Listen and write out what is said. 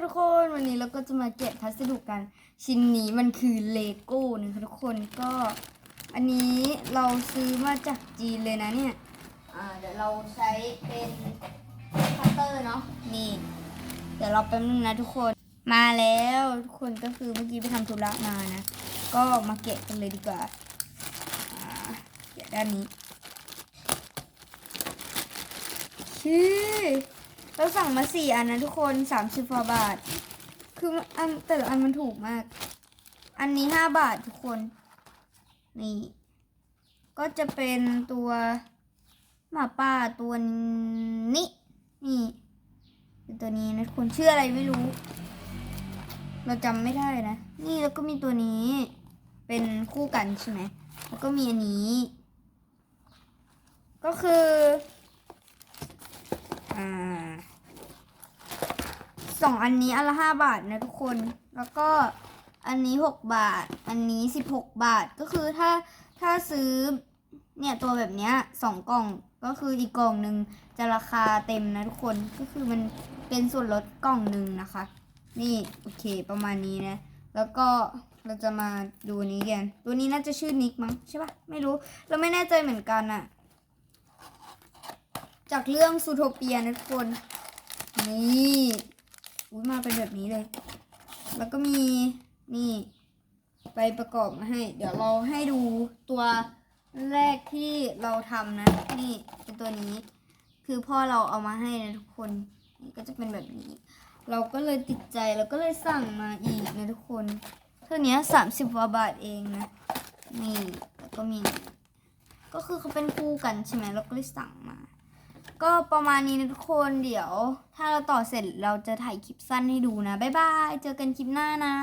ค่ะทุกคนวันนี้เราก็จะมาแกะพัสดุกัน ชิ้นนี้มันคือเลโก้นะคะทุกคนก็อันนี้เราซื้อมาจากจีนเลยนะเนี่ยอ่าเดี๋ยวเราใช้เป็นคัตเตอร์เนาะนี่ เดี๋ยวเราแป๊บนึงนะทุกคนมาแล้วทุกคนก็คือเมื่อกี้ไปทำธุระมานะ ก็มาแกะกันเลยดีกว่าอ่าแกะด้านนี้ชื่อ เราสั่งมาสี่อันนะทุกคนสามสิบกว่าบาท คืออันแต่ละอันมันถูกมาก อันนี้ห้าบาททุกคน นี่ ก็จะเป็นตัวหมาป่าตัวนี้ นี่ตัวนี้นะทุกคนชื่ออะไรไม่รู้ เราจำไม่ได้นะ นี่แล้วก็มีตัวนี้ เป็นคู่กันใช่ไหมแล้วก็มีอันนี้ ก็คือ อ่า สองอันนี้อันละห้าบาทนะทุกคน แล้วก็อันนี้หกบาท อันนี้สิบหกบาทก็คือถ้าถ้าซื้อเนี่ยตัวแบบเนี้ยสองกล่องก็คืออีกกล่องหนึ่งจะราคาเต็มนะทุกคนก็คือมันเป็นส่วนลดกล่องหนึ่งนะคะ นี่โอเคประมาณนี้นะ แล้วก็เราจะมาดูนนี้กัน ตัวนี้น่าจะชื่อนิกมั้งใช่ปะไม่รู้เราไม่แน่ใจเหมือนกันอะจากเรื่องซูโทเปียนะทุกคน นี่ อุ้ยมาเป็นแบบนี้เลย แล้วก็มีนี่ไปประกอบมาให้ เดี๋ยวเราให้ดูตัวแรกที่เราทำนะ นี่เป็นตัวนี้ คือพ่อเราเอามาให้นะทุกคนนี่ก็จะเป็นแบบนี้ เราก็เลยติดใจเราก็เลยสั่งมาอีกนะทุกคนเท่านี้สามสิบกว่าบาทเองนะนี่แล้วก็มี ก็คือเขาเป็นคู่กันใช่ไหมเราก็เลยสั่งมา ก็ประมาณนี้นะทุกคนเดี๋ยว ถ้าเราต่อเสร็จเราจะถ่ายคลิปสั้นให้ดูนะ บ๊ายบาย เจอกันคลิปหน้านะ